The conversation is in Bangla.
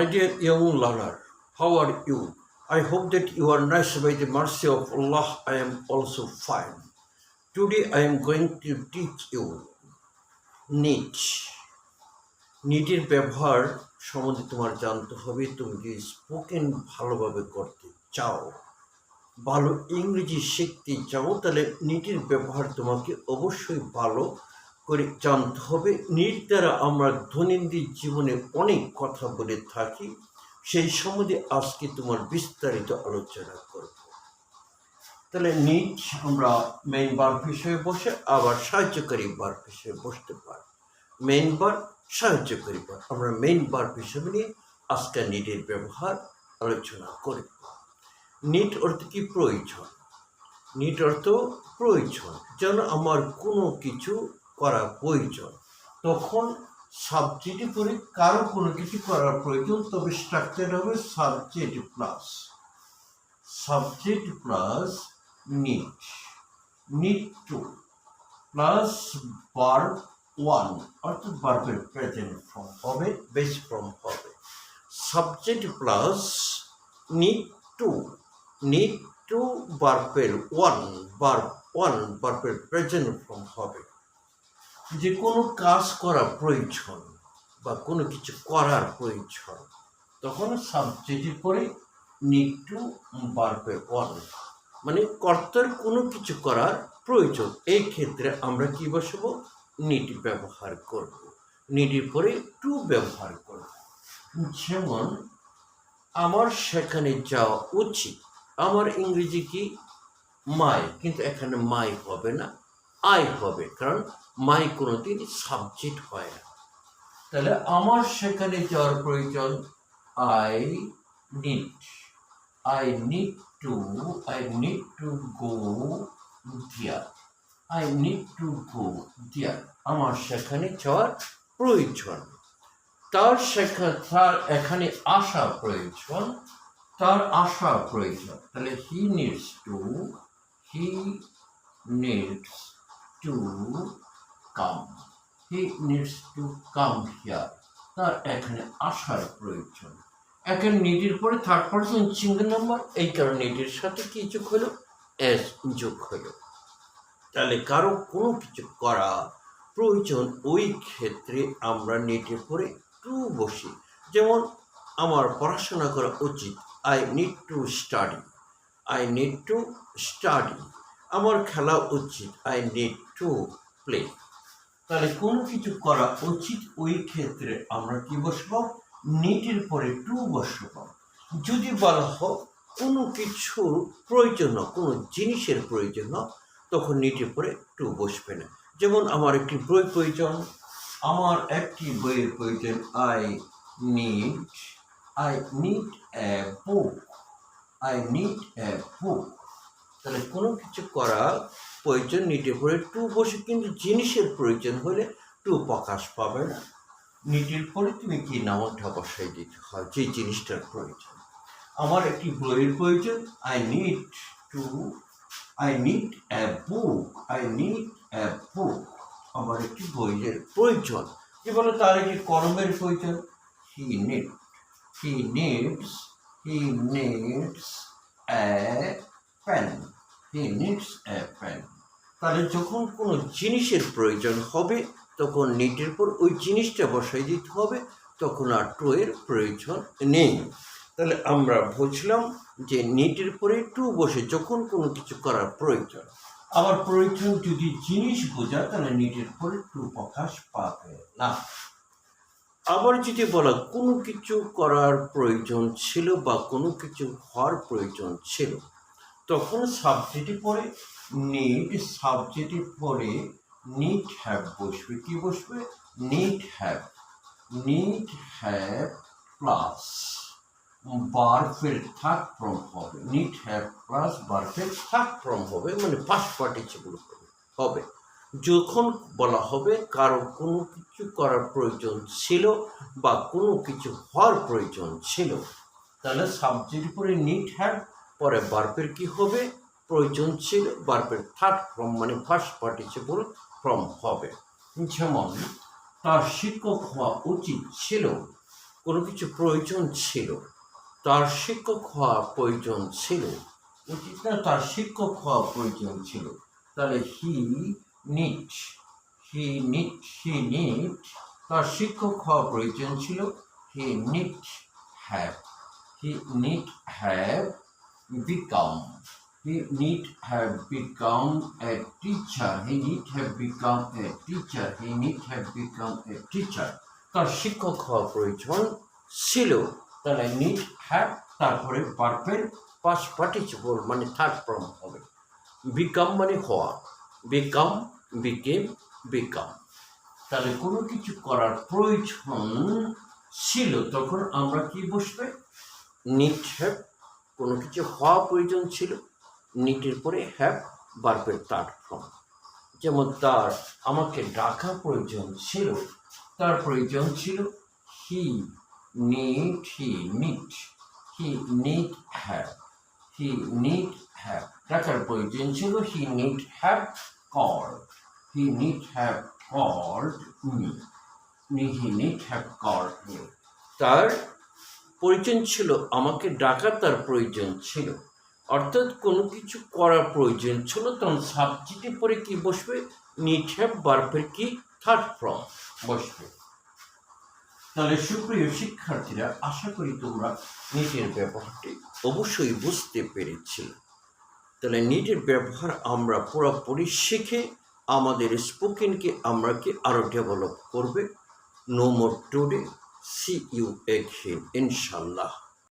My dear young learner, how are you? I hope that you are nice by the mercy of Allah. I am also fine. Today I am going to teach you need নিটের ব্যবহার সম্বন্ধে তোমার জানতে হবে তুমি যদি স্পোকেন ভালোভাবে করতে চাও ভালো ইংরেজি শিখতে চাও তাহলে নিটের ব্যবহার তোমাকে অবশ্যই ভালো করে জানতে হবে। নিট দ্বারা আমরা দৈনন্দিন জীবনে অনেক কথা বলে থাকি। সেই সম্বন্ধে আজকে তোমার বিস্তারিত আলোচনা করব। তাহলে নিট আমরা মেইন বার হিসেবে বসে, আবার সাহায্যকারী বার হিসেবে বসতে পারি মেইন বার সাহায্যকারী বার আমরা মেইন বার হিসেবে নিয়ে আজকে নিটের ব্যবহার আলোচনা করব। নিট অর্থ কি? প্রয়োজন। নিট অর্থ প্রয়োজন। যেন আমার কোনো কিছু করা প্রয়োজন। তখন সাবজেক্টে পরে কারও কোনো কিছু করার প্রয়োজন, তবে স্ট্রাকচার হবে subject plus subject plus need need to plus verb one অর্থাৎ বার্বের প্রেজেন্ট ফর্ম হবে বেস ফর্ম হবে। Subject plus need to need to বার্বের one verb one বার্বের প্রেজেন্ট ফর্ম হবে। যে কোনো কাজ করা প্রয়োজন বা কোনো কিছু করার প্রয়োজন, তখন সাবজেক্টের পরে নিড টু বার্বের ওয়ান মানে কর্তার কোনো কিছু করার প্রয়োজন। এই ক্ষেত্রে আমরা কি বসাবো? নিড ব্যবহার করব। নিডের পরে টু ব্যবহার করব। যেমন, আমার সেখানে যাওয়া উচিত। আমার ইংরেজি কি? মাই কিন্তু এখানে মাই হবে না। আই হবে, কারণ মাই কোনোদিন সাবজেক্ট হয় না। তাহলে আমার সেখানে যাওয়ার প্রয়োজন I need I need to I need to go there I need two go দিয়ার আমার সেখানে যাওয়ার প্রয়োজন। তার সেখানে তার এখানে আসা প্রয়োজন, তার আসা প্রয়োজন। তাহলে he needs to he needs to come. He needs to come here. তার এখানে আসার প্রয়োজন। এখানে নিডির পরে থার্ড পার্সন সিঙ্গেল নাম্বার, এই কারণে নিডির সাথে কি যোগ হলো? এস যোগ হলো। তাহলে কারও কোনো কিছু করা প্রয়োজন, ওই ক্ষেত্রে আমরা নেটের পরে টু বসি। যেমন আমার পড়াশোনা করা উচিত। I need to study I need to study আমার খেলা উচিত আই নিড টু প্লে তাহলে কোনো কিছু করা উচিত, ওই ক্ষেত্রে আমরা কি বসবো? নিটের পরে টু বসবো। যদি বলা হোক কোনো কিছুর প্রয়োজন কোনো জিনিসের প্রয়োজন তখন নিটের পরে টু বসবে না। যেমন আমার একটি বই প্রয়োজন, আমার একটি বইয়ের প্রয়োজন I need I need a book I need a book তাহলে কোনো কিছু করা প্রয়োজন নিটে পরে টু বসে, কিন্তু জিনিসের প্রয়োজন হলে টু প্রকাশ পাবে না। নিটের পরে তুমি কি নামটা বসাই দিতে হয়, যে জিনিসটার প্রয়োজন। আমার একটি বইয়ের প্রয়োজন I need to I need a book I need a book আমার একটি বইয়ের প্রয়োজন। যে বলে তার একটি কলমের প্রয়োজন? He need he needs he needs a pen he needs a pen তাহলে যখন কোনো জিনিসের প্রয়োজন হবে, তখন নিটের পর ওই জিনিসটা বসাই দিতে হবে, তখন আর টু এর প্রয়োজন নেই। তাহলে আমরা বুঝলাম যে নিটের পরে টু বসে যখন কোনো কিছু করার প্রয়োজন, আবার প্রয়োজন যদি জিনিস বোঝা, তাহলে নিটের পরে টু প্রকাশ পাবে না। আবার যদি বলা কোনো কিছু করার প্রয়োজন ছিল বা কোনো কিছু হওয়ার প্রয়োজন ছিল তখন সাবজেক্টে পড়ে, নিট সাবজেক্টে পড়ে নিড হ্যাভ বসবে, কি বসবে? Need have need have plus বার্ফের third form হবে নিড হ্যাভ প্লাস বার্ফের থার্ড ফর্ম হবে মানে ফার্স্ট পার্টিসিপল হবে হবে। যখন বলা হবে কারও কোনো কিছু করার প্রয়োজন ছিল বা কোনো কিছু হওয়ার প্রয়োজন ছিল, তাহলে সাবজেক্ট পরে নিট হ্যাভ পরে বার্পের কি হবে? প্রয়োজন ছিল বার্পের থার্ড ফর্ম মানে ফার্স্ট পার্টিসিপল ফর্ম হবে। যেমন, তার শিক্ষক হওয়া উচিত ছিল, কোনো কিছু প্রয়োজন ছিল। তার শিক্ষক হওয়া প্রয়োজন ছিল। উচিত না, তার শিক্ষক হওয়া প্রয়োজন ছিল। তাহলে he need he need he need তার শিক্ষক হওয়া প্রয়োজন ছিল। He need have he need have become he need have become a teacher. He need have become a teacher. He need have become a teacher. তার শিক্ষক হওয়া প্রয়োজন ছিল। তাহলে নিড হ্যাভ তারপরে পারফেক্ট পাস পার্টিসিপল মানে থার্ড ফর্ম হবে। বিকাম মানে হওয়া। বিকাম বিকেম বিকাম তাহলে কোনো কিছু করার প্রয়োজন ছিল, তখন আমরা কি বসবে? নিড হ্যাভ কোনো কিছু হওয়া প্রয়োজন ছিল, নিটের পরে হ্যাভ বার্বের থার্ড ফর্ম যেমন তার আমাকে ডাকা প্রয়োজন ছিল, তার প্রয়োজন ছিল he need he need he need have he need have ডাকার প্রয়োজন ছিল he need have call, he need have called me he need have called me. তার প্রয়োজন ছিল, আমাকে ডাকার তার প্রয়োজন ছিল। অর্থাৎ কোনো কিছু করার প্রয়োজন ছিল তখন সাবজেক্টের পরে কি বসবে? নিট হ্যাভ বার্ফের কি? থার্ড ফর্ম বসবে। তাহলে সুপ্রিয় শিক্ষার্থীরা, আশা করি তোমরা নিটের ব্যবহারটি অবশ্যই বুঝতে পেরেছি তাহলে নিটের ব্যবহার আমরা পুরোপুরি শিখে, আমাদের স্পোকেনকে আমরা কি আরও ডেভেলপ করবে? No more today see you again ইনশাল্লাহ